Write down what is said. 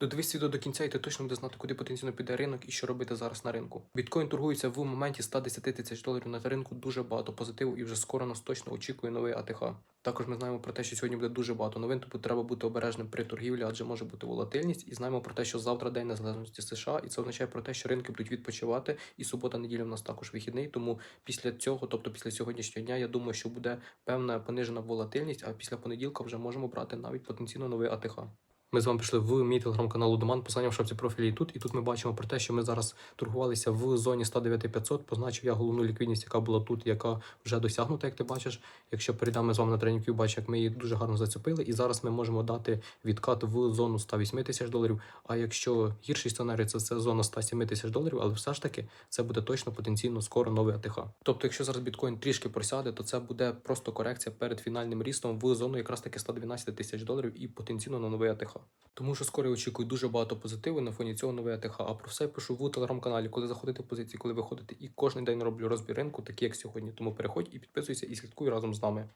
Додивись відео до кінця, і ти точно будеш знати, куди потенційно піде ринок і що робити зараз на ринку. Біткоін торгується в моменті 110 тисяч доларів на ринку. Дуже багато позитиву, і вже скоро нас точно очікує новий АТХ. Також ми знаємо про те, що сьогодні буде дуже багато новин, тому треба бути обережним при торгівлі, адже може бути волатильність. І знаємо про те, що завтра день незалежності США, і це означає про те, що ринки будуть відпочивати. І субота, неділя в нас також вихідний. Тому після цього, тобто після сьогоднішнього дня, я думаю, що буде певна понижена волатильність. А після понеділка вже можемо брати навіть потенційно новий АТХ. Ми з вами прийшли в мій телеграм-канал Удоман, посилання в шапці профілі і тут. І тут ми бачимо про те, що ми зараз торгувалися в зоні 109 500. Позначив я головну ліквідність, яка була тут, яка вже досягнута, як ти бачиш. Якщо перейдемо з вами на тренінг, бачиш, як ми її дуже гарно зацепили. І зараз ми можемо дати відкат в зону 108 тисяч доларів. А якщо гірший сценарій, це, це зона 107 тисяч доларів, але все ж таки це буде точно потенційно скоро новий АТХ. Тобто, якщо зараз біткоін трішки просяде, то це буде просто корекція перед фінальним рістом в зону якраз таки 112 тисяч доларів і потенційно на новий АТХ. Тому що скоро очікую дуже багато позитиву на фоні цього нове АТХ. А про все пишу в телеграм-каналі, коли заходите в позиції, коли виходите, і кожен день роблю розбір ринку, такий як сьогодні. Тому переходь і підписуйся і слідкуй разом з нами.